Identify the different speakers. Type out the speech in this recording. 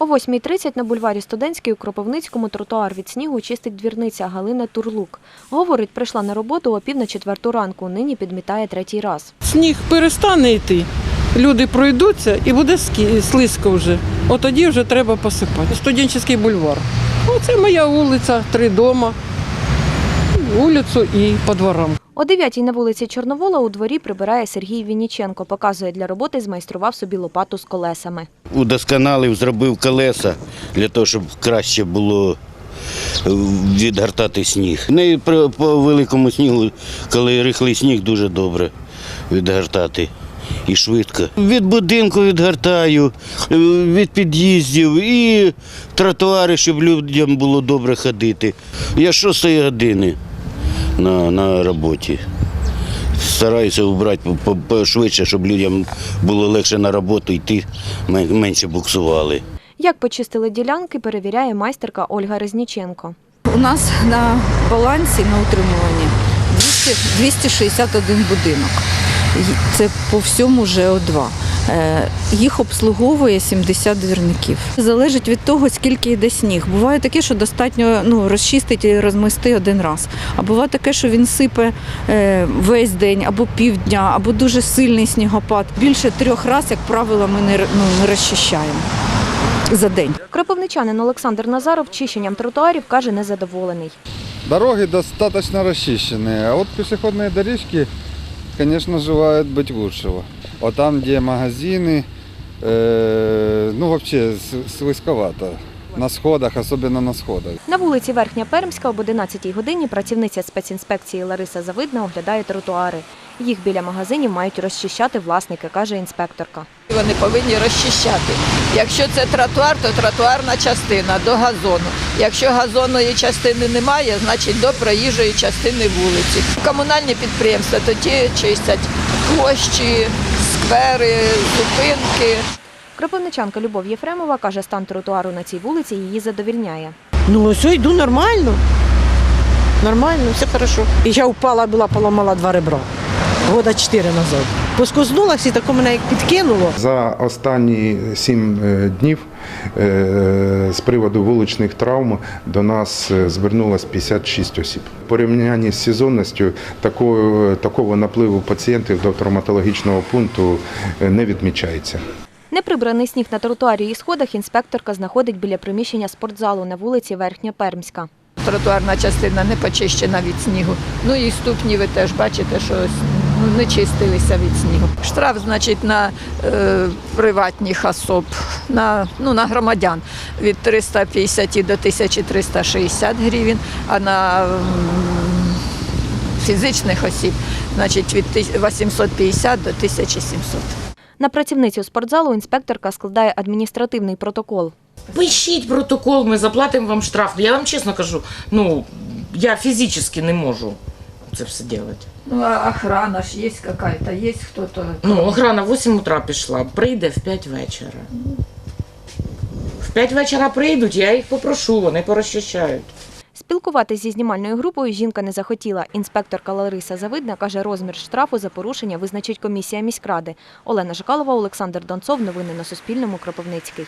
Speaker 1: О 8.30 на бульварі Студентській у Кропивницькому тротуар від снігу чистить двірниця Галина Турлук. Говорить, прийшла на роботу о пів на четверту ранку, нині підмітає третій раз.
Speaker 2: Сніг перестане йти, люди пройдуться і буде слизько вже. От тоді вже треба посипати. Студентський бульвар. Оце моя вулиця, три дома, вулицю і по дворам.
Speaker 1: О 9 на вулиці Чорновола у дворі прибирає Сергій Вінніченко. Показує, для роботи змайстрував собі лопату з колесами.
Speaker 3: удосконалив, зробив колеса для того, щоб краще було е, відгортати сніг. Не по великому снігу, коли рихлий сніг, дуже добре відгортати. І швидко. Від будинку відгортаю, е, від під'їздів і тротуари, щоб людям було добре ходити. Я 6 години на, на роботі. Стараюся убрати по- по- швидше, щоб людям було легше на роботу йти, менше буксували.
Speaker 1: Як почистили ділянки, перевіряє майстерка Ольга Резніченко.
Speaker 4: У нас на балансі на утримуванні 200, 261 будинок. Це по всьому ЖО2. Е, Їх обслуговує 70 двірників. Залежить від того, скільки йде сніг. Буває таке, що достатньо ну, розчистити і розмести один раз. А буває таке, що він сипе е, весь день або півдня, або дуже сильний снігопад. Більше трьох разів, як правило, ми не, р- ну, не розчищаємо за день.
Speaker 1: Кропивничанин Олександр Назаров чищенням тротуарів каже незадоволений.
Speaker 5: Дороги достаточно расчищенные, а вот пешеходные дорожки, конечно, желают быть лучшего. Вот там, где магазины, э, ну вообще с- слизковато. На сходах, особенно на сходах.
Speaker 1: На вулиці Верхня Пермська об 11 годині працівниця спецінспекції Лариса Завидна оглядає тротуари. Їх біля магазинів мають розчищати власники, каже інспекторка.
Speaker 6: Вони повинні розчищати. Якщо це тротуар, то тротуарна частина до газону. Якщо газонної частини немає, значить до проїжджої частини вулиці. Комунальні підприємства тоді чистять площі, сквери, зупинки.
Speaker 1: Кропивничанка Любов Єфремова каже, стан тротуару на цій вулиці її задовільняє.
Speaker 7: Ну, все, йду нормально. Нормально, все хорошо. І я впала, була, поламала два ребра. Года чотири назад. Поскознулася і тако мене як підкинуло.
Speaker 8: За останні сім е, днів е, з приводу вуличних травм до нас е, звернулось 56 осіб. Порівнянні з сезонністю такого, такого напливу пацієнтів до травматологічного пункту не відмічається.
Speaker 1: Неприбраний сніг на тротуарі і сходах інспекторка знаходить біля приміщення спортзалу на вулиці Верхня Пермська.
Speaker 6: Тротуарна частина не почищена від снігу. Ну і ступні ви теж бачите, що не чистилися від снігу. Штраф, значить, на е, приватних особ, на, ну, на громадян від 350 до 1360 гривень, а на м, фізичних осіб, значить, від тис- 850 до 1700.
Speaker 1: На працівницю спортзалу інспекторка складає адміністративний протокол.
Speaker 9: Пишіть протокол, ми заплатимо вам штраф. Я вам чесно кажу, ну я фізично не можу це все робити.
Speaker 6: Ну, а охрана ж є якась, є хто-то.
Speaker 9: Ну, охрана в 8 утра пішла, прийде в 5 вечора. В 5 вечора прийдуть, я їх попрошу, вони порозчищають.
Speaker 1: Спілкуватись зі знімальною групою жінка не захотіла. Інспекторка Лариса Завидна каже, розмір штрафу за порушення визначить комісія міськради. Олена Жикалова, Олександр Донцов. Новини на Суспільному. Кропивницький.